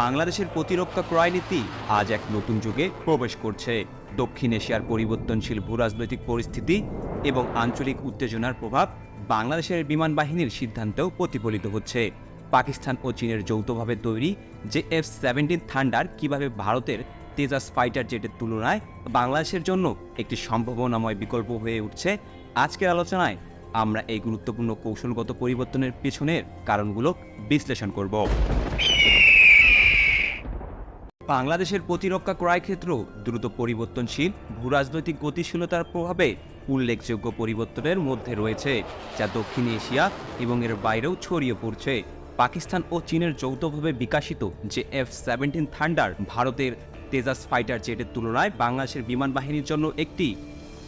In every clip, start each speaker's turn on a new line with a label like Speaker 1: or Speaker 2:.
Speaker 1: বাংলাদেশের প্রতিরক্ষা ক্রয় নীতি আজ এক নতুন যুগে প্রবেশ করছে। দক্ষিণ এশিয়ার পরিবর্তনশীল ভূরাজনৈতিক পরিস্থিতি এবং আঞ্চলিক উত্তেজনার প্রভাব বাংলাদেশের বিমান বাহিনীর সিদ্ধান্তেও প্রতিফলিত হচ্ছে। পাকিস্তান ও চীনের যৌথভাবে তৈরি যে এফ সেভেন্টিন থান্ডার কীভাবে ভারতের তেজাস ফাইটার জেটের তুলনায় বাংলাদেশের জন্য একটি সম্ভাবনাময় বিকল্প হয়ে উঠছে, আজকের আলোচনায় আমরা এই গুরুত্বপূর্ণ কৌশলগত পরিবর্তনের পেছনের কারণগুলো বিশ্লেষণ করব। বাংলাদেশের প্রতিরক্ষা ক্রয় ক্ষেত্র দ্রুত পরিবর্তনশীল, ভূরাজনৈতিক গতিশীলতার প্রভাবে উল্লেখযোগ্য পরিবর্তনের মধ্যে রয়েছে, যা দক্ষিণ এশিয়া এবং এর বাইরেও ছড়িয়ে পড়ছে। পাকিস্তান ও চীনের যৌথভাবে বিকাশিত যে এফ সেভেন্টিন থান্ডার, ভারতের তেজাস ফাইটার জেটের তুলনায় বাংলাদেশের বিমান বাহিনীর জন্য একটি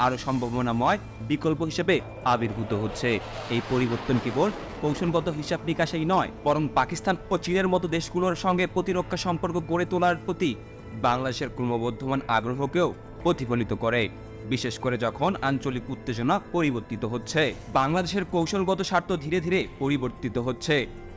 Speaker 1: আরও সম্ভাবনাময় বিকল্প হিসেবে আবির্ভূত হচ্ছে। এই পরিবর্তন কেবল কৌশলগত হিসাব নিকাশেই নয়, বরং পাকিস্তান ও চীনের মতো দেশগুলোর সঙ্গে প্রতিরক্ষা সম্পর্ক গড়ে তোলার প্রতি বাংলাদেশের ক্রমবর্ধমান আগ্রহকেও প্রতিফলিত করে। বিশেষ করে যখন আঞ্চলিক উত্তেজনা পরিবর্তিত হচ্ছে, বাংলাদেশের কৌশলগত স্বার্থ ধীরে ধীরে পরিবর্তিত হচ্ছে,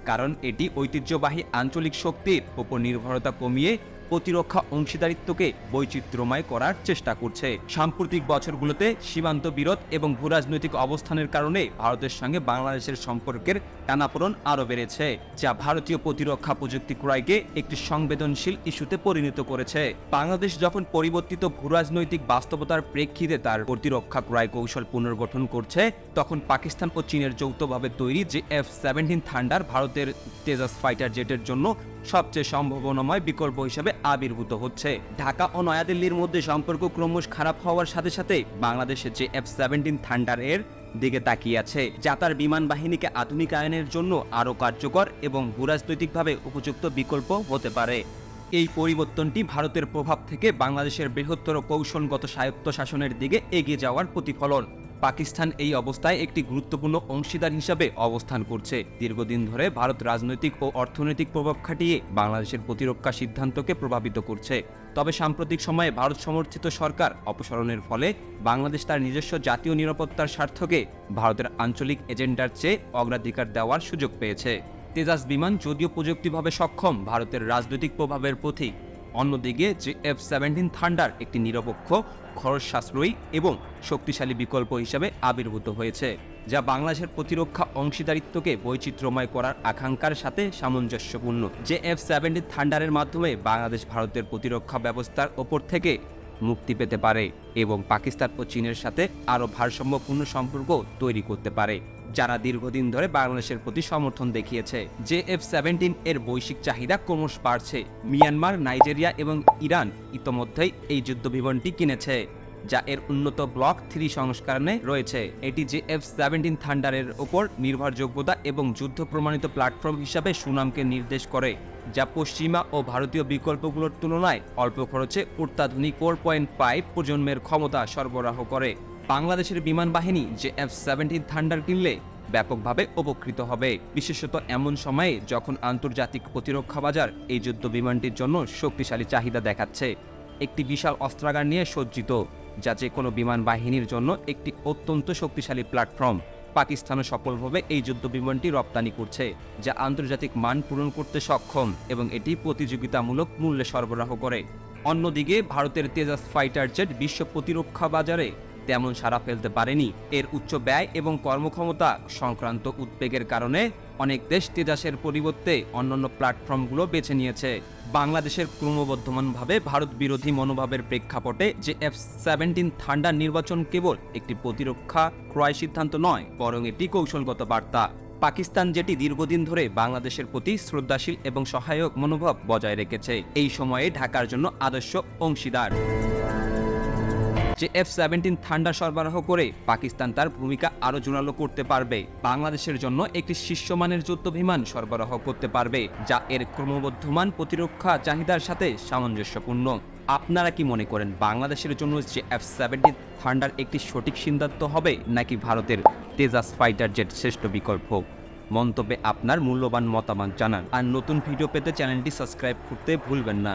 Speaker 1: কারণ এটি ঐতিহ্যবাহী আঞ্চলিক শক্তির উপর নির্ভরতা কমিয়ে প্রতিরক্ষা অংশীদারিত্বকে বৈচিত্র্যময় করার চেষ্টা করছে। সাম্প্রতিক বছরগুলোতে সীমান্ত বিরোধ এবং ভূরাজনৈতিক অবস্থানের কারণে ভারতের সঙ্গে বাংলাদেশের সম্পর্কের টানাপোড়ন আরও বেড়েছে, যা ভারতীয় প্রতিরক্ষা প্রযুক্তি ক্রয়কে একটি সংবেদনশীল ইস্যুতে পরিণত করেছে। বাংলাদেশ যখন পরিবর্তিত ভূরাজনৈতিক বাস্তবতার প্রেক্ষিতে তার প্রতিরক্ষা ক্রয় কৌশল পুনর্গঠন করছে, তখন পাকিস্তান ও চীনের যৌথভাবে তৈরি যে এফ সেভেন্টিন থান্ডার ভারতের তেজাস ফাইটার জেটের জন্য সবচেয়ে সম্ভাবনাময় বিকল্প হিসেবে আবির্ভূত হচ্ছে। ঢাকা ও নয়াদিল্লির মধ্যে সম্পর্ক ক্রমশ খারাপ হওয়ার সাথে সাথে বাংলাদেশের যে এফ সেভেন্টিন থান্ডার এর দিকে তাকিয়ে আছে, যা তার বিমান বাহিনীকে আধুনিকায়নের জন্য আরও কার্যকর এবং ভূরাজনৈতিকভাবে উপযুক্ত বিকল্প হতে পারে। এই পরিবর্তনটি ভারতের প্রভাব থেকে বাংলাদেশের বৃহত্তর কৌশলগত স্বায়ত্তশাসনের দিকে এগিয়ে যাওয়ার প্রতিফলন। পাকিস্তান এই অবস্থায় একটি গুরুত্বপূর্ণ অংশীদার হিসাবে অবস্থান করছে। দীর্ঘদিন ধরে ভারত রাজনৈতিক ও অর্থনৈতিক প্রভাব খাটিয়ে বাংলাদেশের প্রতিরক্ষা সিদ্ধান্তকে প্রভাবিত করছে। তবে সাম্প্রতিক সময়ে ভারত সমর্থিত সরকার অপসারণের ফলে বাংলাদেশ তার নিজস্ব জাতীয় নিরাপত্তার স্বার্থকে ভারতের আঞ্চলিক এজেন্ডার চেয়ে অগ্রাধিকার দেওয়ার সুযোগ পেয়েছে। তেজাস বিমান যদিও প্রযুক্তিভাবে সক্ষম, ভারতের রাজনৈতিক প্রভাবের প্রতীক। অন্যদিকে যে এফ সেভেন্টিন থান্ডার একটি নিরপেক্ষ খরচ সাশ্রয়ী এবং শক্তিশালী বিকল্প হিসাবে আবির্ভূত হয়েছে, যা বাংলাদেশের প্রতিরক্ষা অংশীদারিত্বকে বৈচিত্র্যময় করার আকাঙ্ক্ষার সাথে সামঞ্জস্যপূর্ণ। যে এফ সেভেন্টিন থান্ডারের মাধ্যমে বাংলাদেশ ভারতের প্রতিরক্ষা ব্যবস্থার ওপর থেকে মুক্তি পেতে পারে এবং পাকিস্তান ও চীনের সাথে আরও ভারসাম্যপূর্ণ সম্পর্ক তৈরি করতে পারে। যারা দীর্ঘদিন ধরে বাংলাদেশের প্রতি সমর্থন দেখিয়েছে। জে এফ সেভেন্টিন এর বৈশ্বিক চাহিদা ক্রমশ বাড়ছে। মিয়ানমার, নাইজেরিয়া এবং ইরান ইতোমধ্যেই এই যুদ্ধ বিমানটি কিনেছে। যা এর উন্নত ব্লক থ্রি সংস্করণে রয়েছে। এটি যে এফ সেভেন্টিন থান্ডারের ওপর নির্ভরযোগ্যতা এবং যুদ্ধ প্রমাণিত প্ল্যাটফর্ম হিসাবে সুনামকে নির্দেশ করে, যা পশ্চিমা ও ভারতীয় বিকল্পগুলোর তুলনায় অল্প খরচে অত্যাধুনিক ফোর পয়েন্ট ফাইভ প্রজন্মের ক্ষমতা সরবরাহ করে। বাংলাদেশের বিমান বাহিনী যে এফ সেভেন্টিন থান্ডার কিনলে ব্যাপকভাবে উপকৃত হবে। বিশেষত এমন সময়ে যখন আন্তর্জাতিক প্রতিরক্ষা বাজার এই যুদ্ধ বিমানটির জন্য শক্তিশালী চাহিদা দেখাচ্ছে। একটি বিশাল অস্ত্রাগার নিয়ে সজ্জিত। যা যে কোনো বিমান বাহিনীর জন্য একটি অত্যন্ত শক্তিশালী প্ল্যাটফর্ম। পাকিস্তানও সফলভাবে এই যুদ্ধ বিমানটি রপ্তানি করছে, যা আন্তর্জাতিক মান পূরণ করতে সক্ষম এবং এটি প্রতিযোগিতামূলক মূল্যে সরবরাহ করে। অন্যদিকে, ভারতের তেজাস ফাইটার জেট বিশ্ব প্রতিরক্ষা বাজারে তেমন সাড়া ফেলতে পারেনি। এর উচ্চ ব্যয় এবং কর্মক্ষমতা সংক্রান্ত উদ্বেগের কারণে অনেক দেশ তেজাসের পরিবর্তে অন্যান্য প্ল্যাটফর্মগুলো বেছে নিয়েছে। বাংলাদেশের ক্রমবর্ধমানভাবে ভারত বিরোধী মনোভাবের প্রেক্ষাপটে যে এফ সেভেন্টিন থান্ডার নির্বাচন কেবল একটি প্রতিরক্ষা ক্রয় সিদ্ধান্ত নয়, বরং এটি কৌশলগত বার্তা। পাকিস্তান যেটি দীর্ঘদিন ধরে বাংলাদেশের প্রতি শ্রদ্ধাশীল এবং সহায়ক মনোভাব বজায় রেখেছে, এই সময়ে ঢাকার জন্য আদর্শ অংশীদার। যে এফ সেভেন্টিন থান্ডার সরবরাহ করে পাকিস্তান তার ভূমিকা আরও জোরালো করতে পারবে। বাংলাদেশের জন্য একটি শীর্ষমানের যুদ্ধ বিমান সরবরাহ করতে পারবে, যা এর ক্রমবর্ধমান প্রতিরক্ষা চাহিদার সাথে সামঞ্জস্যপূর্ণ। আপনারা কি মনে করেন বাংলাদেশের জন্য যে এফ সেভেন্টিন থান্ডার একটি সঠিক সিদ্ধান্ত হবে, নাকি ভারতের তেজাস ফাইটার জেট শ্রেষ্ঠ বিকল্প? মন্তব্যে আপনার মূল্যবান মতামত জানান। আর নতুন ভিডিও পেতে চ্যানেলটি সাবস্ক্রাইব করতে ভুলবেন না।